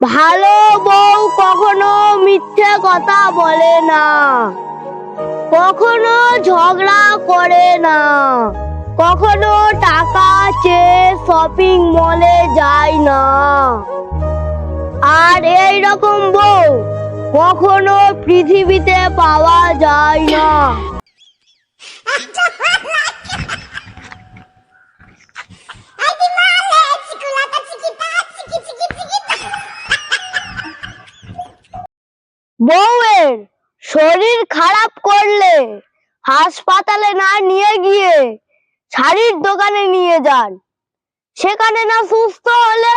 ভালো বউ কখনো মিথ্যে কথা বলে না। কখনো ঝগড়া করে না। কখনো টাকা চেয়ে শপিং মলে যায় না। আর এই রকম বউ কখনো পৃথিবীতে পাওয়া যায় না। বউয়ের শরীর খারাপ করলে হাসপাতালে না নিয়ে গিয়ে শাড়ির দোকানে নিয়ে যান। সেখানে না সুস্থ হলে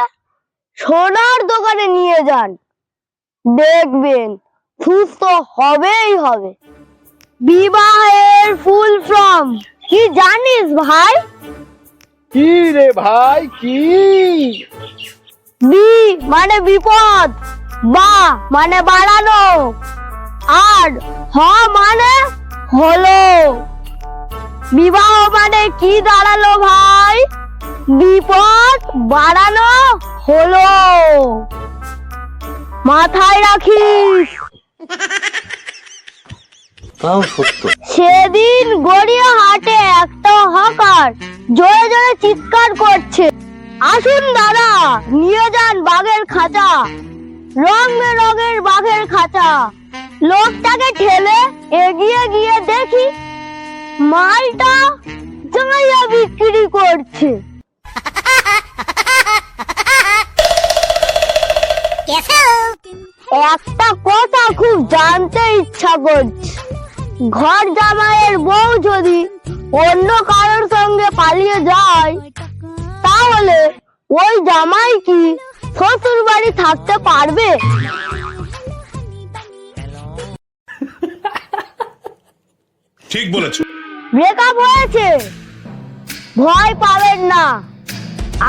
সোনার দোকানে নিয়ে যান। দেখবেন সুস্থ হবেই হবে। বিবাহের ফুল ফর্ম। কি জানিস ভাই? কি রে ভাই কি? বি মানে বিপদ। বা মানে বাড়ানো। আর হ মানে হলো। বিবাহ মানে কি দাঁড়াল ভাই? বিপদ বাড়ানো হলো। মাথায় রাখিস। সেদিন গড়িয়া হাটে একটা হকার জোরে জোরে চিৎকার করছে। আসুন দাদা নিয়ে যান বাঘের খাঁচা। রং বেরঙের বাঘের খাঁচা। লোকটাকে ঠেলে এগিয়ে গিয়ে দেখি মালটা জাইয়া বিক্রি করছে। একটা কথা খুব জানতে ইচ্ছা করছে। ঘর জামাইয়ের বউ যদি অন্য কারোর সঙ্গে পালিয়ে যায়, তাহলে ওই জামাই কি শ্বশুর বাড়ি থাকতে পারবে। ঠিক বলেছ। ব্রেকআপ হয়েছে। ভয় পাবেন না।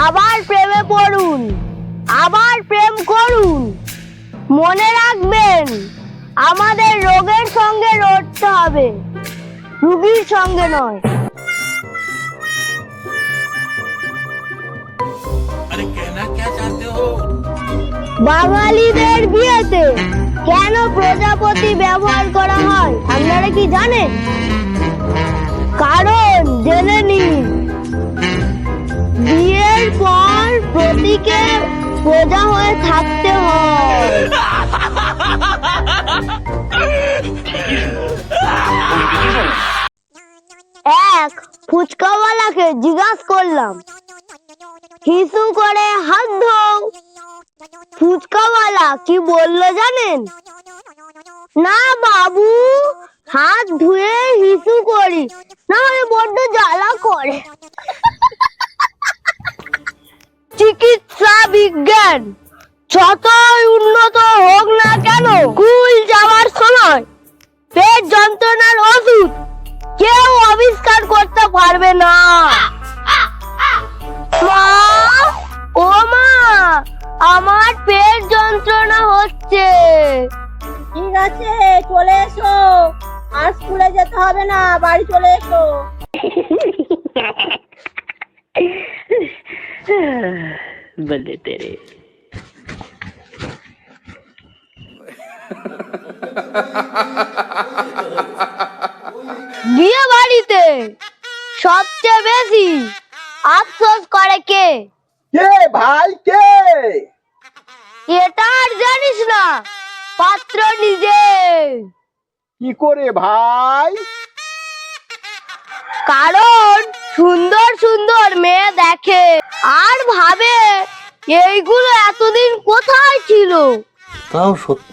আবার প্রেমে পড়ুন। আবার প্রেম করুন। মনে রাখবেন আমাদের রোগের সঙ্গে লড়তে হবে। রুগীর সঙ্গে নয়। বাঙালিদের বিয়েতে কেন প্রজাপতি ব্যবহার করা হয়, আপনারা কি জানেন? কারণ জেনে নিন, বিয়ের পর প্রতীকে প্রজা হয়ে থাকতে হয়। এক ফুচকাওয়ালাকে জিজ্ঞাসা করলাম, হিসু করে হাত ধোও। ফুচকাওয়ালা কি বলল জানেন? না বাবু, হাত ধুয়ে হিসু করি, না হলে বড্ড জ্বালা করে। চিকিৎসা বিজ্ঞান, যতই উন্নত হোক না কেন স্কুল যাওয়ার সময় পেট যন্ত্রণার ওষুধ কেউ আবিষ্কার করতে পারবে না। আমার পেট যন্ত্রণা হচ্ছে। ঠিক আছে চলে এসো। আর স্কুলে যেতে হবে না বাড়ি চলে এসো। বলে তেরে। বিয়ে বাড়িতে সবচেয়ে বেশি আফসোস করে কে? কে ভাই কে? এটা আর জানিস না পাত্র নিজে। কি করে ভাই? কারণ সুন্দর সুন্দর মেয়ে দেখে আর ভাবে এইগুলো এতদিন কোথায় ছিল? তাও সত্য।